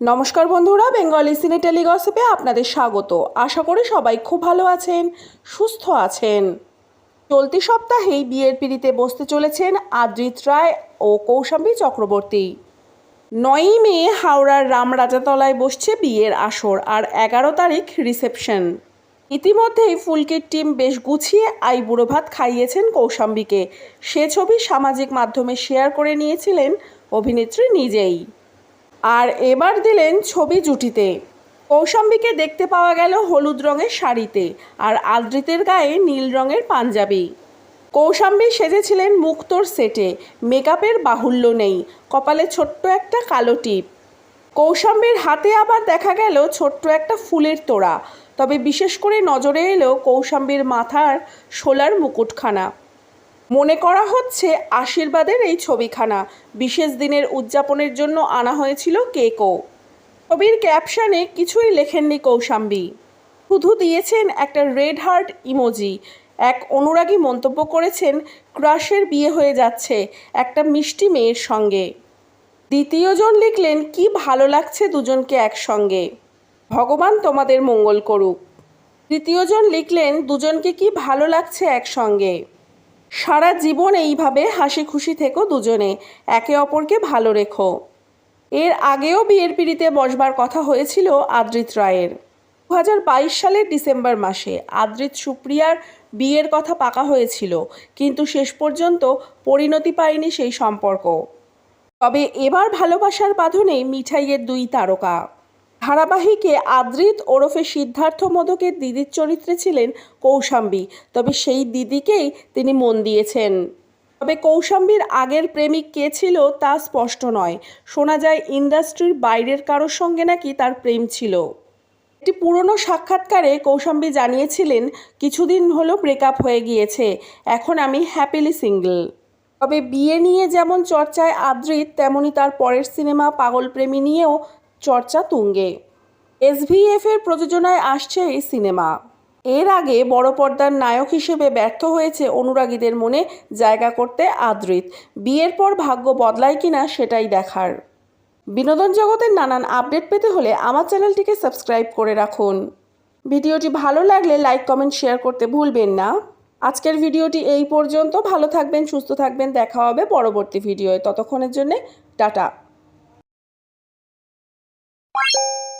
নমস্কার বন্ধুরা, বেঙ্গলি সিনে টেলিগসিপে আপনাদের স্বাগত। আশা করি সবাই খুব ভালো আছেন, সুস্থ আছেন। চলতি সপ্তাহেই বিয়ের পিড়িতে বসতে চলেছেন আদ্রিত রায় ও কৌশাম্বী চক্রবর্তী। নয়ই মে হাওড়ার রামরাজাতলায় বসছে বিয়ের আসর আর এগারো তারিখ রিসেপশন। ইতিমধ্যেই ফুলকির টিম বেশ গুছিয়ে আইবুড়ো ভাত খাইয়েছেন কৌশাম্বীকে। সে ছবি সামাজিক মাধ্যমে শেয়ার করে নিয়েছিলেন অভিনেত্রী নিজেই। আর এবার দিলেন ছবি জুটিতে। কৌশাম্বীকে দেখতে পাওয়া গেল হলুদ রঙের শাড়িতে আর আদ্রিতের গায়ে নীল রঙের পাঞ্জাবি। কৌশাম্বী সেজেছিলেন মুক্তোর সেটে, মেকআপের বাহুল্য নেই, কপালে ছোট্ট একটা কালো টিপ। কৌশাম্বীর হাতে আবার দেখা গেল ছোট্ট একটা ফুলের তোড়া, তবে বিশেষ করে নজরে এলো কৌশাম্বীর মাথার শোলার মুকুটখানা। মনে করা হচ্ছে আশীর্বাদের এই ছবিখানা। বিশেষ দিনের উদযাপনের জন্য আনা হয়েছিল কেকও। ছবির ক্যাপশনে কিছুই লেখেননি কৌশাম্বী। শুধু দিয়েছেন একটা রেড হার্ট ইমোজি এক অনুরাগী মন্তব্য করেছেন, ক্রাশের বিয়ে হয়ে যাচ্ছে একটা মিষ্টি মেয়ের সঙ্গে। দ্বিতীয়জন লিখলেন, কি ভালো লাগছে দুজনকে একসঙ্গে। ভগবান তোমাদের মঙ্গল করুক। তৃতীয়জন লিখলেন, দুজনকে কি ভালো লাগছে একসঙ্গে? সারা জীবন এইভাবে হাসি খুশি থেকো দুজনে। একে অপরকে ভালো রেখো। এর আগেও বিয়ের পিড়িতে বসবার কথা হয়েছিল আদ্রিত রায়ের। দু হাজার বাইশ সালের ডিসেম্বর মাসে আদ্রিত সুপ্রিয়ার বিয়ের কথা পাকা হয়েছিল, কিন্তু শেষ পর্যন্ত পরিণতি পায়নি সেই সম্পর্ক। তবে এবার ভালোবাসার বাঁধনে মিঠাইয়ের দুই তারকা। ধারাবাহিকে আদ্রিত ওরফে সিদ্ধার্থ মোদকের দিদির চরিত্রে ছিলেন কৌশাম্বী। তবে সেই দিদিকেই তিনি মন দিয়েছেন। তবে কৌশাম্বীর আগের প্রেমিক কে ছিল তা স্পষ্ট নয়। শোনা যায়, ইন্ডাস্ট্রির বাইরের কারোর সঙ্গে নাকি তার প্রেম ছিল। একটি পুরনো সাক্ষাৎকারে কৌশাম্বী জানিয়েছিলেন, কিছুদিন হলো ব্রেকআপ হয়ে গিয়েছে, এখন আমি হ্যাপিলি সিঙ্গল তবে বিয়ে নিয়ে যেমন চর্চায় আদ্রিত, তেমনি তার পরের সিনেমা পাগল প্রেমী নিয়েও চর্চা তুঙ্গে। এসভিএফ এর প্রযোজনায় আসছে এই সিনেমা। এর আগে বড় পর্দার নায়ক হিসেবে ব্যর্থ হয়েছে অনুরাগীদের মনে জায়গা করতে আদৃত বিয়ের পর ভাগ্য বদলায় কিনা সেটাই দেখার। বিনোদন জগতের নানান আপডেট পেতে হলে আমার চ্যানেলটিকে সাবস্ক্রাইব করে রাখুন। ভিডিওটি ভালো লাগলে লাইক, কমেন্ট, শেয়ার করতে ভুলবেন না। আজকের ভিডিওটি এই পর্যন্ত। ভালো থাকবেন, সুস্থ থাকবেন। দেখা হবে পরবর্তী ভিডিওয়। ততক্ষণের জন্যে টাটা। Bye.